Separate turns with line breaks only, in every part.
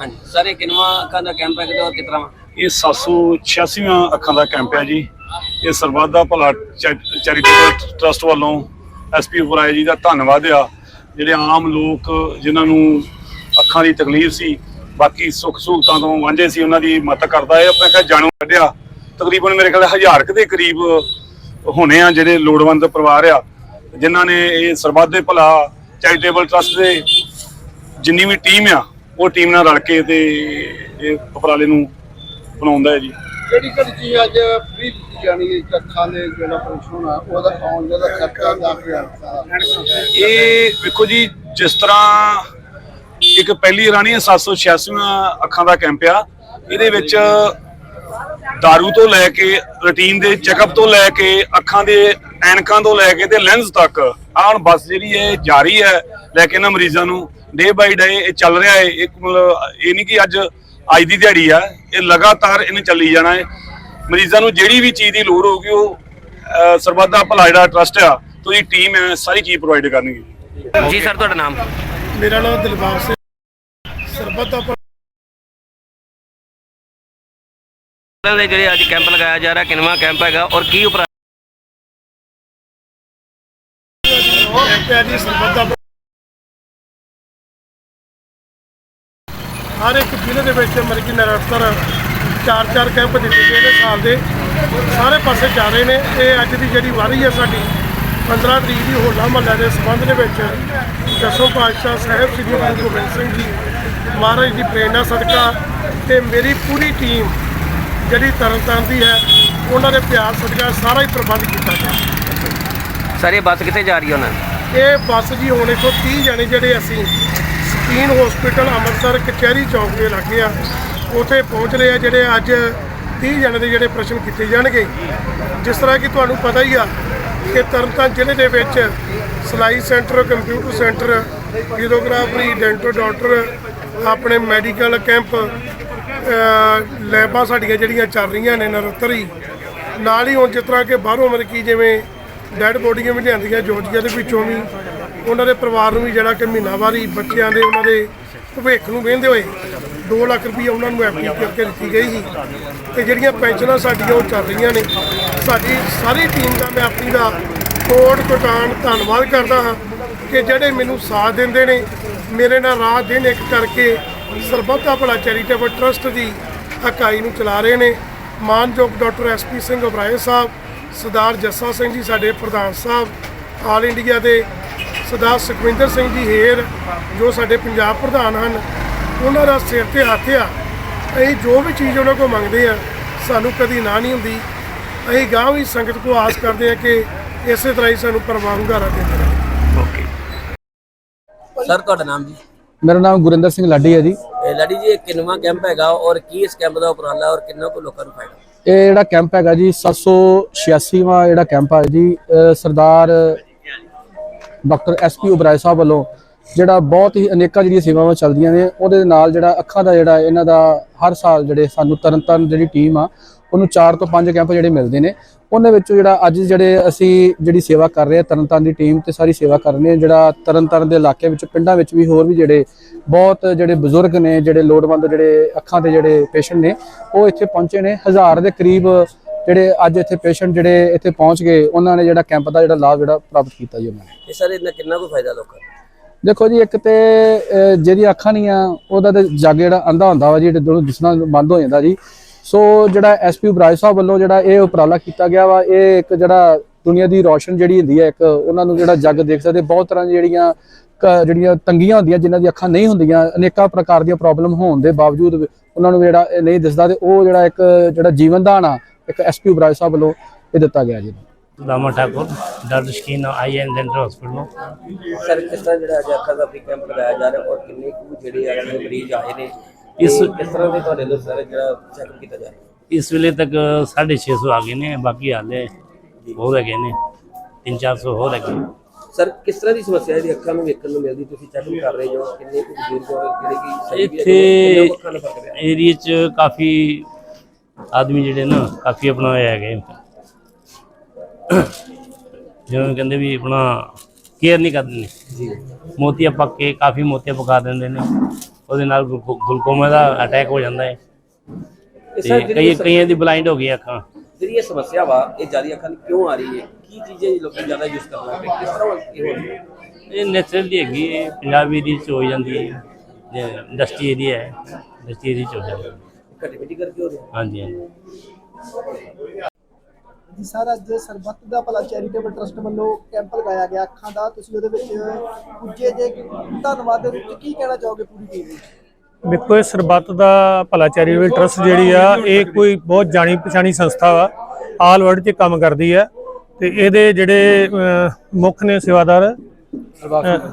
ਹਾਂਜੀ। ਸਰ, ਇਹ ਕਿੰਨਵਾਂ ਅੱਖਾਂ ਦਾ ਕੈਂਪ ਹੈ ਕਿਤੇ ਔਰ ਕਿਤਰਾ ਵਾ
ਇਹ 786ਵਾਂ ਅੱਖਾਂ ਦਾ ਕੈਂਪ ਹੈ ਜੀ। ਇਹ ਸਰਬੱਤ ਦਾ ਭਲਾ ਚੈਰੀਟੇਬਲ ਟਰਸਟ ਵੱਲੋਂ ਐਸਪੀ ਉਪਰਾਏ ਜੀ ਦਾ ਧੰਨਵਾਦ ਆ। ਜਿਹੜੇ ਆਮ ਲੋਕ ਜਿਨ੍ਹਾਂ ਨੂੰ ਅੱਖਾਂ ਦੀ ਤਕਲੀਫ ਸੀ, ਬਾਕੀ ਸੁੱਖ ਸਹੂਲਤਾਂ ਤੋਂ ਵਾਂਝੇ ਸੀ, ਉਹਨਾਂ ਦੀ ਮਦਦ ਕਰਦਾ ਹੈ। ਆਪਣੇ ਕਾ ਜਾਣੂ ਕੱਢਿਆ ਤਕਰੀਬਨ ਮੇਰੇ ਖਿਆਲ ਹਜ਼ਾਰ ਕੁ ਦੇ ਕਰੀਬ ਹੋਣੇ ਆ ਜਿਹੜੇ ਲੋੜਵੰਦ ਪਰਿਵਾਰ ਆ, ਜਿਨ੍ਹਾਂ ਨੇ ਇਹ ਸਰਬੱਤ ਦੇ ਭਲਾ ਚੈਰੀਟੇਬਲ ਟਰਸਟ ਦੇ ਜਿੰਨੀ ਵੀ ਟੀਮ ਆ ਉਹ ਟੀਮ ਨਾਲ ਰਲ ਕੇ ਤੇ ਇਹ ਉਪਰਾਲੇ ਨੂੰ ਬਣਾਉਂਦਾ ਹੈ ਜੀ।
ਜਿਹੜੀ ਕਿਹੜੀ ਚੀਜ਼ ਅੱਜ ਫ੍ਰੀ ਦਿੱਤੀ ਜਾਣੀ ਹੈ? ਅੱਖਾਂ ਦੇ ਜਿਹੜਾ ਆਪਰੇਸ਼ਨ ਹੋਣਾ ਉਹਦਾ ਆਉਣ ਦਾ ਖਰਚਾ ਦਾ
ਇਹ ਵੇਖੋ ਜੀ ਜਿਸ ਤਰ੍ਹਾਂ ਇੱਕ ਪਹਿਲੀ ਰਾਣੀ 786ਵਾਂ ਅੱਖਾਂ ਦਾ ਕੈਂਪ ਆ। ਇਹਦੇ ਵਿੱਚ दारू ਤੋਂ ਲੈ ਕੇ ਰੂਟੀਨ ਦੇ ਚੈੱਕਅਪ ਤੋਂ ਲੈ ਕੇ ਅੱਖਾਂ ਦੇ ਐਨਕਾਂ ਤੋਂ ਲੈ ਕੇ ਤੇ ਲੈਂਸ ਤੱਕ ਆਹ ਹੁਣ ਬੱਸ ਜਿਹੜੀ ਹੈ ਜਾਰੀ ਹੈ ਲੈ ਕੇ ਨਾ ਮਰੀਜ਼ਾਂ ਨੂੰ ਡੇ ਬਾਈ ਡੇ ਇਹ ਚੱਲ ਰਿਹਾ ਹੈ। ਇੱਕ ਮਤਲਬ ਇਹ ਨਹੀਂ ਕਿ ਅੱਜ ਅੱਜ ਦੀ ਦਿਹਾੜੀ ਆ। ਇਹ ਲਗਾਤਾਰ ਇਹਨੇ ਚੱਲੀ ਜਾਣਾ ਹੈ। ਮਰੀਜ਼ਾਂ ਨੂੰ ਜਿਹੜੀ ਵੀ ਚੀਜ਼ ਦੀ ਲੋੜ ਹੋਊਗੀ ਉਹ ਸਰਬੱਤ ਦਾ ਭਲਾ ਜਿਹੜਾ ਟਰਸਟ ਆ ਤੋਂ ਇਹ ਟੀਮ ਹੈ ਸਾਰੀ ਚੀਜ਼ ਪ੍ਰੋਵਾਈਡ ਕਰਨਗੀ।
ਜੀ ਸਰ ਤੁਹਾਡਾ ਨਾਮ?
ਮੇਰਾ ਨਾਮ ਦਿਲਬਾਗ ਸਿੰਘ ਸਰਬੱਤ ਦਾ
ਜਿਹੜੇ ਅੱਜ ਕੈਂਪ ਲਗਾਇਆ ਜਾ ਰਿਹਾ ਕਿੰਨਵਾਂ ਕੈਂਪ ਹੈਗਾ ਔਰ ਕੀ ਉਪਰਾ
ਹੈ ਜੀ ਸਰਬੱਤ ਹਰ ਇੱਕ ਜ਼ਿਲ੍ਹੇ ਦੇ ਵਿੱਚ ਮਤਲਬ ਕਿ ਨਿਰੰਤਰ ਚਾਰ ਚਾਰ ਕੈਂਪ ਦਿੱਤੇ ਗਏ ਨੇ ਸਾਲ ਦੇ। ਸਾਰੇ ਪਾਸੇ ਜਾ ਰਹੇ ਨੇ। ਇਹ ਅੱਜ ਦੀ ਜਿਹੜੀ ਵਾਰੀ ਹੈ ਸਾਡੀ 15 ਤਰੀਕ ਦੀ ਹੋਲਾ ਮਹੱਲਾ ਦੇ ਸੰਬੰਧ ਦੇ ਵਿੱਚ ਦਸੋਂ ਪਾਤਸ਼ਾਹ ਸਾਹਿਬ ਸ੍ਰੀ ਗੁਰੂ ਗੋਬਿੰਦ ਸਿੰਘ ਜੀ ਮਹਾਰਾਜ ਦੀ ਪ੍ਰੇਰਣਾ ਸਦਕਾ ਤੇ ਮੇਰੀ ਪੂਰੀ ਟੀਮ ਜਿਹੜੀ ਤਰਨਤਾਰਨ ਦੀ ਹੈ ਉਹਨਾਂ ਦੇ ਪਿਆਰ ਸਦਕਾ ਸਾਰਾ ਹੀ ਪ੍ਰਬੰਧ ਕੀਤਾ ਗਿਆ।
ਸਰ ਇਹ ਬੱਸ ਕਿੱਥੇ ਜਾ ਰਹੀ ਹੈ ਉਹਨਾਂ?
ਇਹ ਬੱਸ ਜੀ ਹੁਣ ਇੱਥੋਂ 30 ਜਣੇ ਜਿਹੜੇ ਅਸੀਂ ਸਕੀਨ ਹਸਪੀਟਲ ਅੰਮ੍ਰਿਤਸਰ ਕਚਹਿਰੀ ਚੌਂਕ ਦੇ ਲਾਗੇ ਆ। ਉਥੇ ਪਹੁੰਚ ਰਹੇ ਆ ਜਿਹੜੇ ਅੱਜ 30 ਜਣੇ ਦੇ ਜਿਹੜੇ ਪ੍ਰਸ਼ਨ ਕੀਤੇ ਜਾਣਗੇ। ਜਿਸ ਤਰ੍ਹਾਂ ਕਿ ਤੁਹਾਨੂੰ ਪਤਾ ਹੀ ਆ ਕਿ ਤਰਨਤਾਰਨ ਜ਼ਿਲ੍ਹੇ ਦੇ ਵਿੱਚ ਸਲਾਈ centre, computer centre videography dental doctor, ਆਪਣੇ ਮੈਡੀਕਲ ਕੈਂਪ ਲੈਬਾਂ ਸਾਡੀਆਂ ਜਿਹੜੀਆਂ ਚੱਲ ਰਹੀਆਂ ਨੇ ਨਿਰੰਤਰ ਹੀ। ਨਾਲ ਹੀ ਹੁਣ ਜਿਸ ਤਰ੍ਹਾਂ ਕਿ ਬਾਹਰੋਂ ਮਤਲਬ ਕਿ ਜਿਵੇਂ ਡੈਡ ਬੋਡੀਆਂ ਵੀ ਲਿਆਂਦੀਆਂ ਜੋਜੀਆ ਦੇ ਵਿੱਚੋਂ ਵੀ ਉਹਨਾਂ ਦੇ ਪਰਿਵਾਰ ਨੂੰ ਵੀ ਜਿਹੜਾ ਕਿ ਮਹੀਨਾਵਾਰੀ ਬੱਚਿਆਂ ਦੇ ਉਹਨਾਂ ਦੇ ਭਵਿੱਖ ਨੂੰ ਵੇਂਦੇ ਹੋਏ 2 ਲੱਖ ਰੁਪਏ ਉਹਨਾਂ ਨੂੰ ਐਪਲੀ ਕਰਕੇ ਦਿੱਤੀ ਗਈ ਸੀ। ਤੇ ਜਿਹੜੀਆਂ ਪੈਨਸ਼ਨਾਂ ਸਾਡੀਆਂ ਉਹ ਚੱਲ ਰਹੀਆਂ ਨੇ। ਸਾਡੀ ਸਾਰੀ ਟੀਮ ਦਾ ਮੈਂ ਆਪਣੀ ਦਾ ਕੋਟ ਕੋਟਾਨ ਧੰਨਵਾਦ ਕਰਦਾ ਹਾਂ ਕਿ ਜਿਹੜੇ ਮੈਨੂੰ ਸਾਥ ਦਿੰਦੇ ਨੇ, ਮੇਰੇ ਨਾਲ ਰਾਤ ਦਿਨ ਇੱਕ ਕਰਕੇ ਸਰਬੱਤਾ ਭਲਾ ਚੈਰੀਟੇਬਲ ਟਰਸਟ ਦੀ ਇਕਾਈ ਨੂੰ ਚਲਾ ਰਹੇ ਨੇ। ਮਾਨਯੋਗ ਡਾਕਟਰ ਐਸਪੀ ਸਿੰਘ ਉਬਰਾਏ ਸਾਹਿਬ, ਸਰਦਾਰ ਜੱਸਾ ਸਿੰਘ ਜੀ ਸਾਡੇ ਪ੍ਰਧਾਨ ਸਾਹਿਬ, ਆਲ ਇੰਡੀਆ ਦੇ ਸਰਦਾਰ ਸੁਖਵਿੰਦਰ ਸਿੰਘ ਜੀ ਹੇਰ ਜੋ ਸਾਡੇ ਪੰਜਾਬ ਪ੍ਰਧਾਨ ਹਨ ਉਹਨਾਂ ਦਾ ਸਿਰ ਤੇ ਹੱਥ ਆ। ਅਸੀਂ ਜੋ ਵੀ ਚੀਜ਼ ਉਹਨਾਂ ਕੋਲ ਮੰਗਦੇ ਆ ਸਾਨੂੰ ਕਦੀ ਨਾ ਨਹੀਂ ਹੁੰਦੀ। ਅਸੀਂ ਗਾਂਹ ਵੀ ਸੰਗਤ ਕੋ ਆਸ ਕਰਦੇ ਆ ਕਿ ਇਸੇ ਤਰ੍ਹਾਂ ਹੀ ਸਾਨੂੰ ਪਰਮਾਨ ਹੁੰਗਾਰਾ ਦਿੰਦੇ ਰਹੇ
ਓਕੇ। ਸਰ ਤੁਹਾਡਾ ਨਾਮ ਜੀ?
ਮੇਰਾ ਨਾਮ ਗੁਰਿੰਦਰ ਸਿੰਘ ਲਾਡੀ ਹੈ ਜੀ।
ਇਹ ਲੜੀ ਜੀ ਇਹ ਕਿੰਨਵਾਂ ਕੈਂਪ ਹੈਗਾ ਔਰ ਕੀ ਇਸ ਕੈਂਪ ਦਾ ਉਪਰਾਲਾ ਔਰ ਕਿੰਨਾ ਕੋ ਲੋਕਾਂ ਨੂੰ ਫਾਇਦਾ?
ਇਹ ਜਿਹੜਾ ਕੈਂਪ ਹੈਗਾ ਜੀ 786ਵਾਂ ਜਿਹੜਾ ਕੈਂਪ ਹੈ ਜੀ Sardar doctor S P Oberoi Sahib ਵੱਲੋਂ ਜਿਹੜਾ ਬਹੁਤ ਹੀ ਅਨੇਕਾਂ ਜਿਹੜੀਆਂ ਸੇਵਾਵਾਂ ਚੱਲਦੀਆਂ ਨੇ, ਉਹਦੇ ਨਾਲ ਜਿਹੜਾ ਅੱਖਾਂ ਦਾ ਜਿਹੜਾ ਇਹਨਾਂ ਦਾ ਹਰ ਸਾਲ ਜਿਹੜੇ ਸਾਨੂੰ ਤਰਨਤਾਰਨ ਜਿਹੜੀ ਟੀਮ ਆ, ਉਹਨੂੰ 4 ਤੋਂ 5 ਕੈਂਪ ਜਿਹੜੇ ਮਿਲਦੇ ਨੇ। ਉਹਨਾਂ ਵਿੱਚੋਂ ਜਿਹੜਾ ਅੱਜ ਜਿਹੜੇ ਅਸੀਂ ਜਿਹੜੀ ਸੇਵਾ ਕਰ ਰਹੇ ਆ, ਤਰਨਤਾਰਨ ਦੀ ਟੀਮ ਤੇ ਸਾਰੀ ਸੇਵਾ ਕਰ ਰਹੇ ਆ, ਜਿਹੜਾ ਤਰਨਤਾਰਨ ਦੇ ਇਲਾਕੇ ਵਿੱਚ, ਪਿੰਡਾਂ ਵਿੱਚ ਵੀ ਹੋਰ ਵੀ ਜਿਹੜੇ ਬਹੁਤ ਜਿਹੜੇ ਬਜ਼ੁਰਗ ਨੇ, ਜਿਹੜੇ ਲੋੜਵੰਦ ਜਿਹੜੇ ਅੱਖਾਂ ਦੇ ਜਿਹੜੇ ਪੇਸ਼ੈਂਟ ਨੇ, ਉਹ ਇੱਥੇ ਪਹੁੰਚੇ ਨੇ। ਹਜ਼ਾਰ ਦੇ ਕਰੀਬ ਜਿਹੜੇ ਅੱਜ ਇੱਥੇ ਪੇਸ਼ੈਂਟ ਜਿਹੜੇ ਇੱਥੇ ਪਹੁੰਚ ਗਏ ਉਹਨਾਂ ਨੇ ਜਿਹੜਾ ਕੈਂਪ ਦਾ ਜਿਹੜਾ ਲਾਭ ਜਿਹੜਾ ਪ੍ਰਾਪਤ ਕੀਤਾ ਜੀ ਉਹਨਾਂ ਨੇ।
ਇਹ ਸਰ ਇਹਨਾਂ ਕਿੰਨਾ ਕੋ ਫਾਇਦਾ ਲੋਕਾਂ ਨੂੰ?
ਦੇਖੋ ਜੀ ਇੱਕ ਤੇ ਜਿਹਦੀ ਅੱਖਾਂ ਨਹੀਂ ਆ ਉਹਦਾ ਤੇ ਜੱਗ ਜਿਹੜਾ ਅੰਧਾ ਹੁੰਦਾ ਵਾ ਜੀ ਜਦੋਂ ਦਿਸਣਾ ਬੰਦ ਹੋ ਜਾਂਦਾ ਜੀ। ਸੋ ਜਿਹੜਾ ਐਸਪੀ ਬਰਾਜ ਸਾਹਿਬ ਵੱਲੋਂ ਜਿਹੜਾ ਇਹ ਉਪਰਾਲਾ ਕੀਤਾ ਗਿਆ ਵਾ ਇਹ ਇੱਕ ਜਿਹੜਾ ਦੁਨੀਆ ਦੀ ਰੋਸ਼ਨ ਜਿਹੜੀ ਹੁੰਦੀ ਹੈ ਇੱਕ ਉਹਨਾਂ ਨੂੰ ਜਿਹੜਾ ਜੱਗ ਦੇਖ ਸਕਦੇ ਬਹੁਤ ਤਰ੍ਹਾਂ ਦੀਆਂ ਜਿਹੜੀਆਂ ਜਿਹੜੀਆਂ ਤੰਗੀਆਂ ਹੁੰਦੀਆਂ ਜਿਨ੍ਹਾਂ ਦੀ ਅੱਖਾਂ ਨਹੀਂ ਹੁੰਦੀਆਂ ਅਨੇਕਾਂ ਪ੍ਰਕਾਰ ਦੀਆਂ ਪ੍ਰੋਬਲਮ ਹੋਣ ਦੇ ਬਾਵਜੂਦ ਉਹਨਾਂ ਨੂੰ ਜਿਹੜਾ ਨਹੀਂ ਦਿਸਦਾ ਤੇ ਉਹ ਜਿਹੜਾ ਇੱਕ ਜਿਹੜਾ ਜੀਵਨ ਦਾਨ ਆ ਇੱਕ ਐਸਪੀ ਬਰਾਜ ਸਾਹਿਬ ਵੱਲੋਂ ਇਹ ਦਿੱਤਾ ਗਿਆ ਜੀ।
ਰਾਮਾ ਠਾਕੁਰ ਦਰਦ ਸ਼ਕੀਨ ਆਈਐਨ ਡੈਂਟਲ ਹਸਪੀਟਲ
ਸਰ ਕਿਸ ਜਿਹੜਾ ਅੱਜ ਅੱਖਾਂ ਦਾ ਵੀ ਕੈਂਪ ਲਗਾਇਆ ਜਾ ਰਿਹਾ ਔਰ ਕਿੰਨੇ ਕੁ ਜਿਹੜੇ ਆਪਣੇ ਮਰੀਜ਼ ਆਏ ਨੇ
ਇਸ
ਕਿਸ ਤਰ੍ਹਾਂ ਦੇ ਤੁਹਾਡੇ ਲੋਕ ਸਾਰੇ ਜਿਹੜਾ ਚੈੱਕ ਕੀਤਾ ਜਾ ਰਿਹਾ?
ਇਸ ਵੇਲੇ ਤੱਕ 650 ਆ ਗਏ ਨੇ ਬਾਕੀ ਹਾਲੇ ਬਹੁਤ ਹੈਗੇ ਨੇ 3-400 ਹੋਰ ਹੈਗੇ
ਸਰ ਕਿਸ ਤਰ੍ਹਾਂ ਦੀ ਸਮੱਸਿਆ ਹੈ ਦੀ ਅੱਖਾਂ ਨੂੰ ਵੇਖਣ ਨੂੰ ਮਿਲਦੀ ਤੁਸੀਂ ਚੈੱਕ ਕਰ ਰਹੇ ਹੋ ਕਿੰਨੇ ਕੁ ਬਜ਼ੁਰਗ ਔਰ ਕਿਹੜੇ ਕੀ ਇੱਥੇ
ਏਰੀਆ 'ਚ ਕਾਫੀ ਆਦਮੀ ਜਿਹੜੇ ਨਾ ਕਾਫੀ ਆਪਣਾ ਹੋਏ ਹੈਗੇ ਜਿਵੇਂ ਕਹਿੰਦੇ ਵੀ ਆਪਣਾ ਕੇਅਰ ਨਹੀਂ ਕਰਦੇ
ਜੀ।
ਮੋਤੀਆ ਪੱਕ ਕੇ ਕਾਫੀ ਮੋਤੀਆ ਪਕਾ ਦਿੰਦੇ ਨੇ। ਉਹਦੇ ਨਾਲ ਗਲੂਕੋ- ਗਲੂਕੋਮਾ ਦਾ ਅਟੈਕ ਹੋ ਜਾਂਦਾ ਹੈ। ਕਈ ਕਈਆਂ ਦੀ ਬਲਾਈਂਡ ਹੋ ਗਈ ਅੱਖਾਂ।
ਜਿਹੜੀ ਇਹ ਸਮੱਸਿਆ ਵਾ ਇਹ ਜ਼ਿਆਦਾ ਅੱਖਾਂ ਦੀ ਕਿਉਂ ਆ ਰਹੀ ਹੈ? ਕੀ ਚੀਜ਼ਾਂ ਲੋਕੀ ਜ਼ਿਆਦਾ ਯੂਜ਼ ਕਰਨ ਲੱਗ ਪਏ? ਕਿਸ ਤਰ੍ਹਾਂ ਇਹ ਹੋ
ਇਹ ਨੈਚੁਰਲ ਦੀ ਹੈਗੀ ਇਹ ਪੰਜਾਬੀ ਦੀ ਚ ਹੋ ਜਾਂਦੀ ਹੈ। ਇੰਡਸਟਰੀ ਏਰੀਆ ਹੈ। ਇੰਡਸਟਰੀ ਏਰੀਆ ਚ ਹੋ ਜਾਂਦੀ ਹੈ।
ਘੱਟ ਮਿੱਟੀ ਕਰਕੇ ਹੋ ਰਹੀ। ਹੈ
ਹਾਂਜੀ ਹਾਂਜੀ।
ਜੀ ਸਰ ਅੱਜ ਸਰਬੱਤ ਦਾ ਭਲਾ ਚੈਰੀਟੇਬਲ ਟਰਸਟ ਵੱਲੋਂ ਕੈਂਪ ਲਗਾਇਆ ਗਿਆ ਅੱਖਾਂ ਦਾ। ਤੁਸੀਂ ਉਹਦੇ ਵਿੱਚ ਪੁੱਜੇ ਜੇ ਕਿ ਧੰਨਵਾਦ ਦੇ ਵਿੱਚ ਕੀ ਕਹਿਣਾ ਚਾਹੋਗੇ ਪੂਰੀ ਟੀਮ ਨੂੰ?
ਦੇਖੋ ਇਹ ਸਰਬੱਤ ਦਾ ਭਲਾ ਚੈਰੀਟੇਬਲ ਟਰਸਟ ਜਿਹੜੀ ਆ ਇਹ ਕੋਈ ਬਹੁਤ ਜਾਣੀ ਪਛਾਣੀ ਸੰਸਥਾ ਵਾ। ਆਲ ਵਰਲਡ 'ਚ ਕੰਮ ਕਰਦੀ ਆ। ਤੇ ਇਹਦੇ ਜਿਹੜੇ ਅਹ, ਮੁੱਖ ਨੇ ਸੇਵਾਦਾਰ ਅਹ,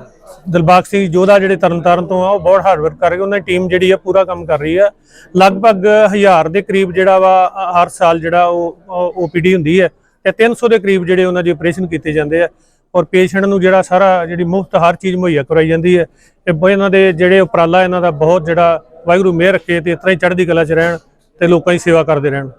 ਦਿਲਬਾਗ ਸਿੰਘ ਜੋਧਾ ਜਿਹੜੇ ਤਰਨਤਾਰਨ ਤੋਂ ਆ, ਉਹ ਬਹੁਤ ਹਾਰਡ ਵਰਕ ਕਰ ਰਹੇ, ਉਹਨਾਂ ਦੀ ਟੀਮ ਜਿਹੜੀ ਆ, ਪੂਰਾ ਕੰਮ ਕਰ ਰਹੀ ਆ। ਲਗਭਗ 1000 ਦੇ ਕਰੀਬ ਜਿਹੜਾ ਵਾ ਹਰ ਸਾਲ ਜਿਹੜਾ ਉਹ ਓਪੀਡੀ ਹੁੰਦੀ ਹੈ ਤੇ 300 ਦੇ ਕਰੀਬ ਜਿਹੜੇ ਉਹਨਾਂ ਦੇ ਆਪਰੇਸ਼ਨ ਕੀਤੇ ਜਾਂਦੇ ਆ। ਔਰ ਪੇਸ਼ੈਂਟ ਨੂੰ ਜਿਹੜਾ ਸਾਰਾ ਜਿਹੜੀ ਮੁਫਤ ਹਰ ਚੀਜ਼ ਮੁਹੱਈਆ ਕਰਾਈ ਜਾਂਦੀ ਹੈ ਤੇ ਇਹਨਾਂ ਦੇ ਜਿਹੜੇ ਉਪਰਾਲਾ, ਇਹਨਾਂ ਦਾ ਬਹੁਤ ਜਿਹੜਾ ਵਾਹਿਗੁਰੂ ਮਿਹਰ ਰੱਖੇ ਤੇ ਇਸ ਤਰ੍ਹਾਂ ਹੀ ਚੜ੍ਹਦੀ ਕਲਾ 'ਚ ਰਹਿਣ ਤੇ ਲੋਕਾਂ ਦੀ ਸੇਵਾ ਕਰਦੇ ਰਹਿਣ।